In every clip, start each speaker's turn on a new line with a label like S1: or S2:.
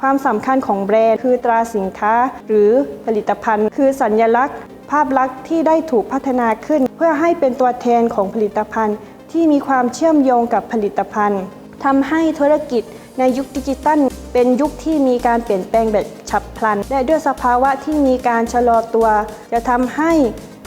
S1: ความสำคัญของแบรนด์คือตราสินค้า หรือผลิตภัณฑ์ คือสัญลักษณ์ ภาพลักษณ์ที่ได้ถูกพัฒนาขึ้น เพื่อให้เป็นตัวแทนของผลิตภัณฑ์ ที่มีความเชื่อมโยงกับผลิตภัณฑ์ทำให้ธุรกิจในยุคดิจิตัล เป็นยุคที่มีการเปลี่ยนแปลงแบบฉับพลัน และด้วยสภาวะที่มีการชะลอตัว จะทำให้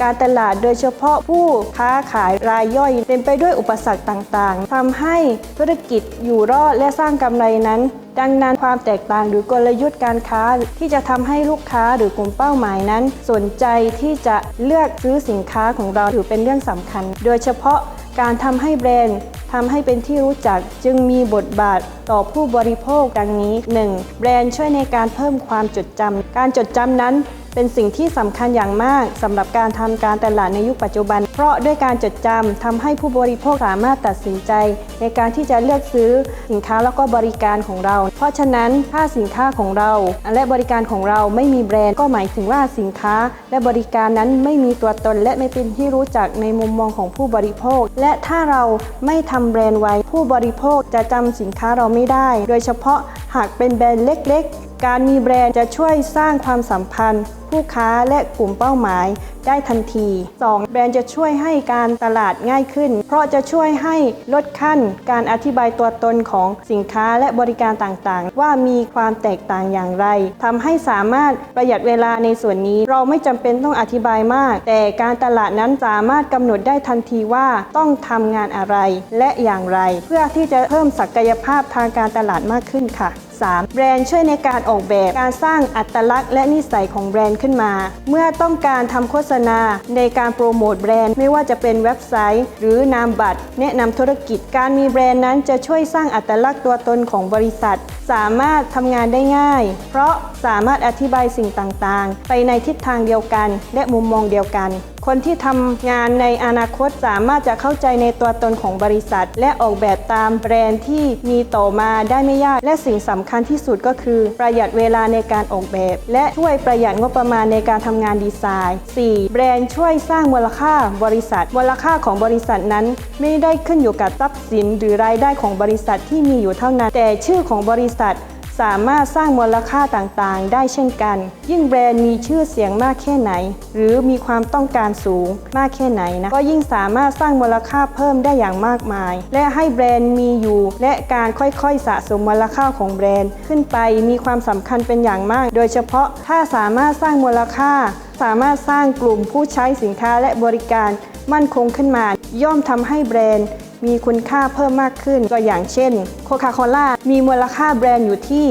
S1: การตลาดโดยเฉพาะผู้ค้าขายรายย่อยเต็มไปด้วยอุปสรรคต่างๆทำให้ธุรกิจอยู่รอดและสร้างกำไรนั้น ดังนั้นความแตกต่างหรือกลยุทธ์การค้าที่จะทำให้ลูกค้าหรือกลุ่มเป้าหมายนั้น สนใจที่จะเลือกซื้อสินค้าของเราถือเป็นเรื่องสำคัญ โดยเฉพาะการทำให้แบรนด์ทำให้เป็นที่รู้จักจึงมีบทบาทต่อผู้บริโภคดังนี้ 1. แบรนด์ช่วยในการเพิ่มความจดจำ การจดจำนั้น เป็นสิ่งที่สำคัญอย่างมากสำหรับการทำการตลาดในยุคปัจจุบัน เพราะด้วยการจดจำทำให้ผู้บริโภคสามารถตัดสินใจ ในการที่จะเลือกซื้อสินค้าแล้วก็บริการของเรา เพราะฉะนั้นถ้าสินค้าของเรา และบริการของเราไม่มีแบรนด์ก็หมายถึงว่าสินค้า และบริการนั้นไม่มีตัวตน และไม่เป็นที่รู้จักในมุมมองของผู้บริโภค และถ้าเราไม่ทำแบรนด์ไว้ผู้บริโภคจะจำสินค้าเราไม่ได้ โดยเฉพาะหากเป็นแบรนด์เล็ก ๆ การมีแบรนด์จะช่วยสร้างความสัมพันธ์ ผู้ค้าและกลุ่มเป้าหมายได้ทันที 2. แบรนด์จะช่วยให้การตลาดง่ายขึ้น เพราะจะช่วยให้ลดขั้นการอธิบายตัวตนของสินค้าและบริการต่างๆ ว่ามีความแตกต่างอย่างไรทำให้สามารถประหยัดเวลาในส่วนนี้ เราไม่จำเป็นต้องอธิบายมาก แต่การตลาดนั้นสามารถกำหนดได้ทันทีว่าต้องทำงานอะไรและอย่างไร เพื่อที่จะเพิ่มศักยภาพทางการตลาดมากขึ้นค่ะ 3. แบรนด์ช่วยในการออกแบบการสร้างอัตลักษณ์และนิสัยของแบรนด์ขึ้นมา เมื่อต้องการทำโฆษณาในการโปรโมทแบรนด์ไม่ว่าจะเป็นเว็บไซต์ หรือนามบัตร แนะนำธุรกิจ การมีแบรนด์นั้นจะช่วยสร้างอัตลักษณ์ตัวตนของบริษัท สามารถทำงานได้ง่าย เพราะสามารถอธิบายสิ่งต่างๆ ไปในทิศทางเดียวกัน และมุมมองเดียวกัน คนที่ทำงานในอนาคตสามารถจะเข้าใจในตัวตนของบริษัท และออกแบบตามแบรนด์ที่มีต่อมาได้ไม่ยาก และสิ่งสำคัญที่สุดก็คือ ประหยัดเวลาในการออกแบบ และช่วยประหยัดงบประมาณในการทำงานดีไซน์ 4. แบรนด์ช่วยสร้างมูลค่าบริษัท มูลค่าของบริษัทนั้น ไม่ได้ขึ้นอยู่กับทรัพย์สิน หรือรายได้ของบริษัทที่มีอยู่เท่านั้น แต่ชื่อของบริษัท สามารถสร้างมูลค่าต่างๆ ได้เช่นกัน ยิ่งแบรนด์มีชื่อเสียงมากแค่ไหน หรือมีความต้องการสูงมากแค่ไหนนะ ก็ยิ่งสามารถสร้างมูลค่าเพิ่มได้อย่างมากมาย และให้แบรนด์มีอยู่ และการค่อยๆ สะสมมูลค่าของแบรนด์ ขึ้นไปมีความสำคัญเป็นอย่างมาก โดยเฉพาะถ้าสามารถสร้างมูลค่า สามารถสร้างกลุ่มผู้ใช้สินค้าและบริการมั่นคงขึ้นมา ย่อมทำให้แบรนด์ มีคุณค่าเพิ่มมากขึ้น ตัวอย่างเช่นโคคาโคล่ามีมูลค่าแบรนด์อยู่ที่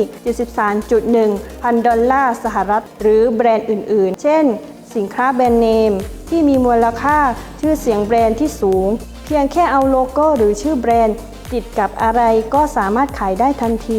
S1: 73.1 พันดอลลาร์สหรัฐ หรือแบรนด์อื่น ๆ เช่น สินค้าแบรนด์เนม ที่มีมูลค่าชื่อเสียงแบรนด์ที่สูง เพียงแค่เอาโลโก้หรือชื่อแบรนด์ติดกับอะไรก็สามารถขายได้ทันที